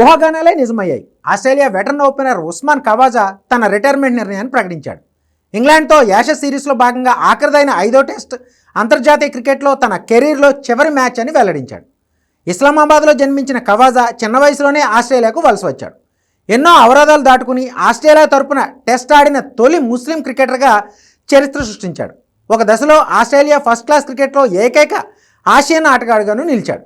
ఊహాగానాలే నిజమయ్యాయి. Australia veteran opener Usman Khawaja తన retirement నిర్ణయాన్ని ప్రకటించాడు. ఇంగ్లాండ్తో యాషెస్ సిరీస్లో భాగంగా ఆఖరిదైన ఐదో టెస్ట్ అంతర్జాతీయ క్రికెట్లో తన కెరీర్లో చివరి మ్యాచ్ అని వెల్లడించాడు. ఇస్లామాబాద్లో జన్మించిన కవాజా చిన్న వయసులోనే ఆస్ట్రేలియాకు వలస వచ్చాడు. ఎన్నో అవరోధాలు దాటుకుని ఆస్ట్రేలియా తరపున టెస్ట్ ఆడిన తొలి ముస్లిం క్రికెటర్గా చరిత్ర సృష్టించాడు. ఒక దశలో ఆస్ట్రేలియా ఫస్ట్ క్లాస్ క్రికెట్లో ఏకైక ఆసియన్ ఆటగాడుగాను నిలిచాడు.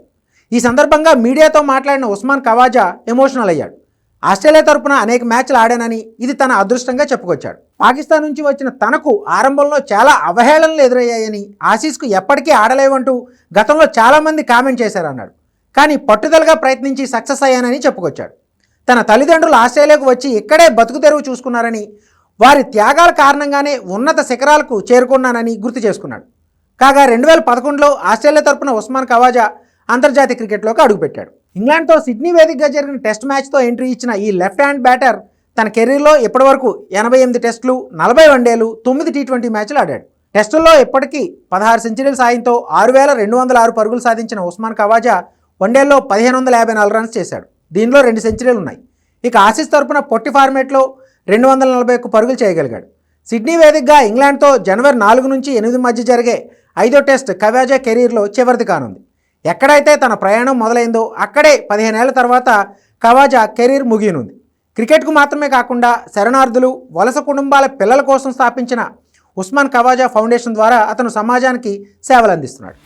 ఈ సందర్భంగా మీడియాతో మాట్లాడిన ఉస్మాన్ కవాజా ఎమోషనల్ అయ్యాడు. ఆస్ట్రేలియా తరపున అనేక మ్యాచ్లు ఆడానని ఇది తన అదృష్టంగా చెప్పుకొచ్చాడు. పాకిస్తాన్ నుంచి వచ్చిన తనకు ఆరంభంలో చాలా అవహేళనలు ఎదురయ్యాయని ఆసీస్కు ఎప్పటికీ ఆడలేవంటూ గతంలో చాలామంది కామెంట్ చేశారన్నాడు. కానీ పట్టుదలగా ప్రయత్నించి సక్సెస్ అయ్యానని చెప్పుకొచ్చాడు. తన తల్లిదండ్రులు ఆస్ట్రేలియాకు వచ్చి ఇక్కడే బతుకు తెరువు చూసుకున్నారని వారి త్యాగాల కారణంగానే ఉన్నత శిఖరాలకు చేరుకున్నానని గుర్తు చేసుకున్నాడు. కాగా రెండు వేల పదకొండులో ఆస్ట్రేలియా తరపున ఉస్మాన్ కవాజా అంతర్జాతీయ క్రికెట్లోకి అడుగుపెట్టాడు. ఇంగ్లాండ్తో సిడ్నీ వేదికగా జరిగిన టెస్ట్ మ్యాచ్తో ఎంట్రీ ఇచ్చిన ఈ లెఫ్ట్ హ్యాండ్ బ్యాటర్ తన కెరీర్లో ఇప్పటివరకు ఎనభై ఎనిమిది టెస్టులు నలభై వన్డేలు తొమ్మిది టీ ట్వంటీ మ్యాచ్లు ఆడాడు. టెస్టుల్లో ఇప్పటికీ పదహారు సెంచరీల సాయంతో ఆరు వేల రెండు వందల ఆరు పరుగులు సాధించిన ఉస్మాన్ కవాజా వన్డేల్లో పదిహేను వందల యాభై నాలుగు రన్స్ చేశాడు. దీనిలో రెండు సెంచరీలు ఉన్నాయి. ఇక ఆసీస్ తరపున పొట్టి ఫార్మేట్లో రెండు వందల నలభై ఒక్క పరుగులు చేయగలిగాడు. సిడ్నీ వేదికగా ఇంగ్లాండ్తో జనవరి నాలుగు నుంచి ఎనిమిది మధ్య జరిగే ఐదో టెస్ట్ కవాజా కెరీర్లో చివరిది కానుంది. ఎక్కడైతే తన ప్రయాణం మొదలైందో అక్కడే పదిహేనేళ్ళ తర్వాత కవాజా కెరీర్ ముగియనుంది. క్రికెట్కు మాత్రమే కాకుండా శరణార్థులు వలస కుటుంబాల పిల్లల కోసం స్థాపించిన ఉస్మాన్ కవాజా ఫౌండేషన్ ద్వారా అతను సమాజానికి సేవలు అందిస్తున్నాడు